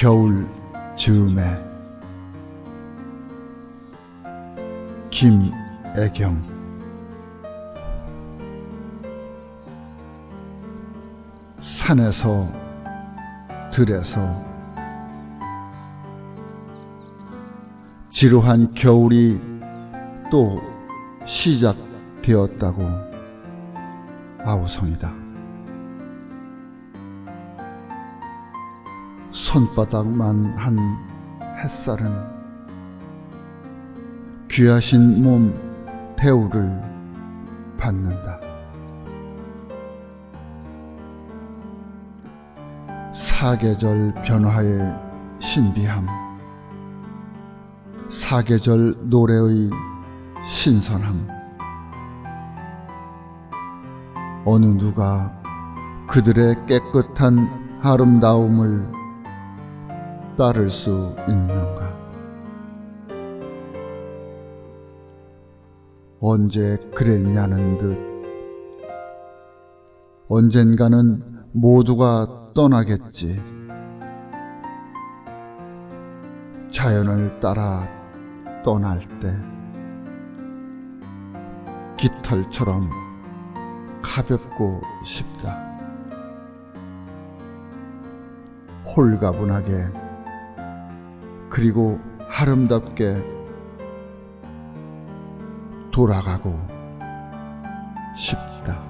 겨울 즈음에 김애경 산에서 들에서 지루한 겨울이 또 시작되었다고 아우성이다. 손바닥만 한 햇살은 귀하신 몸 대우를 받는다. 사계절 변화의 신비함, 사계절 노래의 신선함, 어느 누가 그들의 깨끗한 아름다움을 따를 수 있는가? 언제 그랬냐는 듯 언젠가는 모두가 떠나겠지. 자연을 따라 떠날 때 깃털처럼 가볍고 싶다. 홀가분하게 그리고 아름답게 돌아가고 싶다.